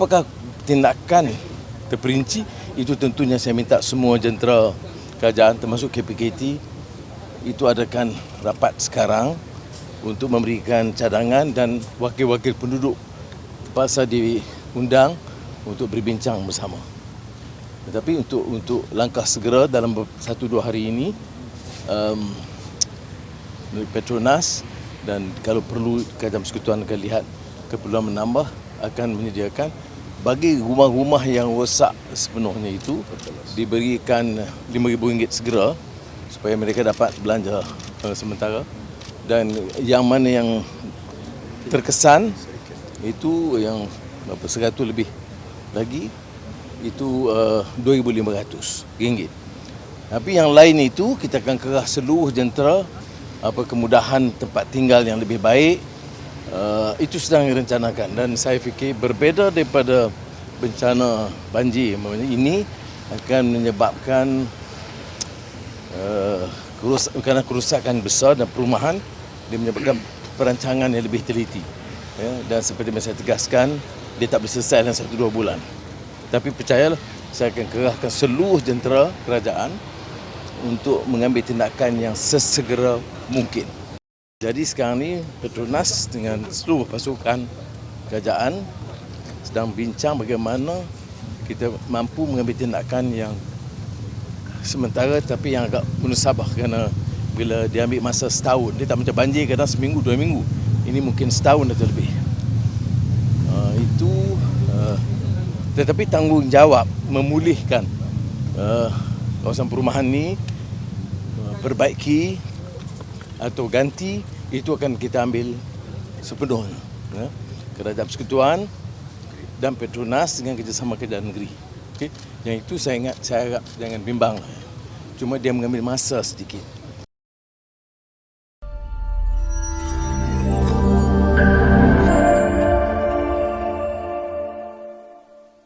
apakah tindakan terperinci itu tentunya saya minta semua jentera kerajaan termasuk KPKT itu adakan rapat sekarang untuk memberikan cadangan dan wakil-wakil penduduk terpaksa diundang untuk berbincang bersama. Tetapi untuk untuk langkah segera dalam satu dua hari ini um, Petronas dan kalau perlu Kerajaan Persekutuan akan lihat keperluan menambah akan menyediakan bagi rumah-rumah yang rosak sepenuhnya itu diberikan RM5,000 segera supaya mereka dapat belanja uh, sementara. Dan yang mana yang terkesan itu yang berapa 100 lebih lagi itu uh, RM2,500 tapi yang lain itu kita akan kerah seluruh jentera apa kemudahan tempat tinggal yang lebih baik uh, itu sedang direncanakan dan saya fikir berbeza daripada bencana banjir ini akan menyebabkan uh, kerus, kerusakan besar dan perumahan dia menyebabkan perancangan yang lebih teliti ya, dan seperti yang saya tegaskan dia tak boleh selesai dalam satu dua bulan tapi percayalah saya akan kerahkan seluruh jentera kerajaan untuk mengambil tindakan yang sesegera mungkin. Jadi sekarang ni Petronas dengan seluruh pasukan kerajaan sedang bincang bagaimana kita mampu mengambil tindakan yang sementara tapi yang agak menusabah kerana bila dia ambil masa setahun dia tak macam banjir kadang seminggu dua minggu. Ini mungkin setahun atau lebih. Uh, itu uh, tetapi tanggungjawab memulihkan uh, kawasan perumahan ni uh, perbaiki atau ganti itu akan kita ambil sepenuhnya ya. kerajaan persekutuan dan Petronas dengan kerjasama kerajaan negeri okay. yang itu saya ingat saya harap jangan bimbang cuma dia mengambil masa sedikit